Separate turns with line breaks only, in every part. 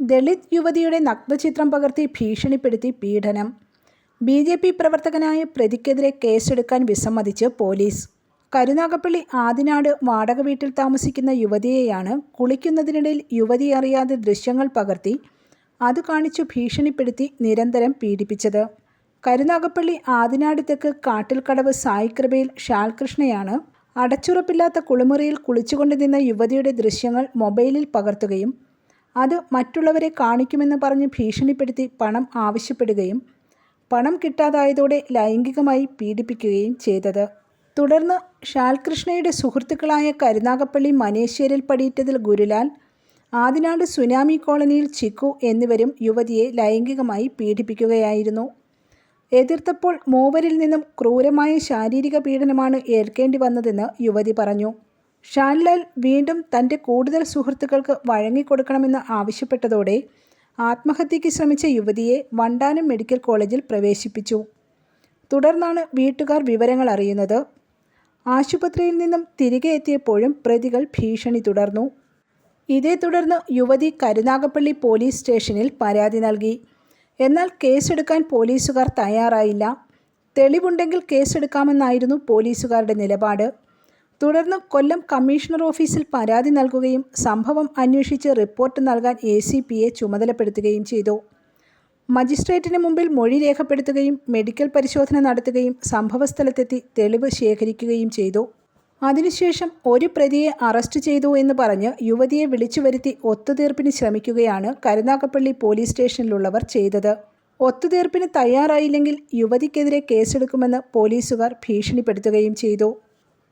ദളിത് യുവതിയുടെ നഗ്നചിത്രം പകർത്തി ഭീഷണിപ്പെടുത്തി പീഡനം. ബി ജെ പി പ്രവർത്തകനായ പ്രതിക്കെതിരെ കേസെടുക്കാൻ വിസമ്മതിച്ച് പോലീസ്. കരുനാഗപ്പള്ളി ആദിനാട് വാടക വീട്ടിൽ താമസിക്കുന്ന യുവതിയെയാണ് കുളിക്കുന്നതിനിടയിൽ യുവതി അറിയാതെ ദൃശ്യങ്ങൾ പകർത്തി അത് കാണിച്ചു ഭീഷണിപ്പെടുത്തി നിരന്തരം പീഡിപ്പിച്ചത്. കരുനാഗപ്പള്ളി ആദിനാട് തെക്ക് കാട്ടിൽക്കടവ് സായികൃപയിൽ ഷാൽകൃഷ്ണയാണ് അടച്ചുറപ്പില്ലാത്ത കുളിമുറിയിൽ കുളിച്ചുകൊണ്ട് നിന്ന യുവതിയുടെ ദൃശ്യങ്ങൾ മൊബൈലിൽ പകർത്തുകയും അത് മറ്റുള്ളവരെ കാണിക്കുമെന്ന് പറഞ്ഞ് ഭീഷണിപ്പെടുത്തി പണം ആവശ്യപ്പെടുകയും പണം കിട്ടാതായതോടെ ലൈംഗികമായി പീഡിപ്പിക്കുകയും ചെയ്തത്. തുടർന്ന് ഷാൽകൃഷ്ണയുടെ സുഹൃത്തുക്കളായ കരുനാഗപ്പള്ളി മനേശ്വരിൽ പടിയിട്ടതിൽ ഗുരുലാൽ ആദിനാട് സുനാമി കോളനിയിൽ ചിക്കു എന്നിവരും യുവതിയെ ലൈംഗികമായി പീഡിപ്പിക്കുകയായിരുന്നു. എതിർത്തപ്പോൾ മൂവരിൽ നിന്നും ക്രൂരമായ ശാരീരിക പീഡനമാണ് ഏൽക്കേണ്ടി വന്നതെന്ന് യുവതി പറഞ്ഞു. ഷാൻലാൽ വീണ്ടും തന്റെ കൂടുതൽ സുഹൃത്തുക്കൾക്ക് വഴങ്ങിക്കൊടുക്കണമെന്ന് ആവശ്യപ്പെട്ടതോടെ ആത്മഹത്യയ്ക്ക് ശ്രമിച്ച യുവതിയെ വണ്ടാനം മെഡിക്കൽ കോളേജിൽ പ്രവേശിപ്പിച്ചു. തുടർന്നാണ് വീട്ടുകാർ വിവരങ്ങൾ അറിയുന്നത്. ആശുപത്രിയിൽ നിന്നും തിരികെ എത്തിയപ്പോഴും പ്രതികൾ ഭീഷണി തുടർന്നു. ഇതേ തുടർന്ന് യുവതി കരുനാഗപ്പള്ളി പോലീസ് സ്റ്റേഷനിൽ പരാതി നൽകി. എന്നാൽ കേസെടുക്കാൻ പോലീസുകാർ തയ്യാറായില്ല. തെളിവുണ്ടെങ്കിൽ കേസെടുക്കാമെന്നായിരുന്നു പോലീസുകാരുടെ നിലപാട്. തുടർന്ന് കൊല്ലം കമ്മീഷണർ ഓഫീസിൽ പരാതി നൽകുകയും സംഭവം അന്വേഷിച്ച് റിപ്പോർട്ട് നൽകാൻ എ സി പിയെ ചുമതലപ്പെടുത്തുകയും ചെയ്തു. മജിസ്ട്രേറ്റിന് മുമ്പിൽ മൊഴി രേഖപ്പെടുത്തുകയും മെഡിക്കൽ പരിശോധന നടത്തുകയും സംഭവസ്ഥലത്തെത്തി തെളിവ് ശേഖരിക്കുകയും ചെയ്തു. അതിനുശേഷം ഒരു പ്രതിയെ അറസ്റ്റ് ചെയ്തു എന്ന് പറഞ്ഞ് യുവതിയെ വിളിച്ചു വരുത്തി ഒത്തുതീർപ്പിന് ശ്രമിക്കുകയാണ് കരുനാഗപ്പള്ളി പോലീസ് സ്റ്റേഷനിലുള്ളവർ ചെയ്തത്. ഒത്തുതീർപ്പിന് തയ്യാറായില്ലെങ്കിൽ യുവതിക്കെതിരെ കേസെടുക്കുമെന്ന് പോലീസുകാർ ഭീഷണിപ്പെടുത്തുകയും ചെയ്തു.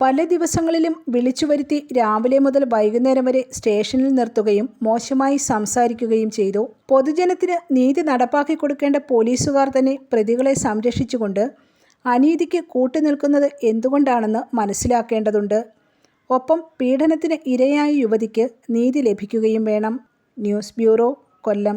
പല ദിവസങ്ങളിലും വിളിച്ചു വരുത്തി രാവിലെ മുതൽ വൈകുന്നേരം വരെ സ്റ്റേഷനിൽ നിർത്തുകയും മോശമായി സംസാരിക്കുകയും ചെയ്തു. പൊതുജനത്തിന് നീതി നടപ്പാക്കി കൊടുക്കേണ്ട പോലീസുകാർ തന്നെ പ്രതികളെ സംരക്ഷിച്ചുകൊണ്ട് അനീതിക്ക് കൂട്ടുനിൽക്കുന്നത് എന്തുകൊണ്ടാണെന്ന് മനസ്സിലാക്കേണ്ടതുണ്ട്. ഒപ്പം പീഡനത്തിന് ഇരയായ യുവതിക്ക് നീതി ലഭിക്കുകയും വേണം. News bureau Kollam.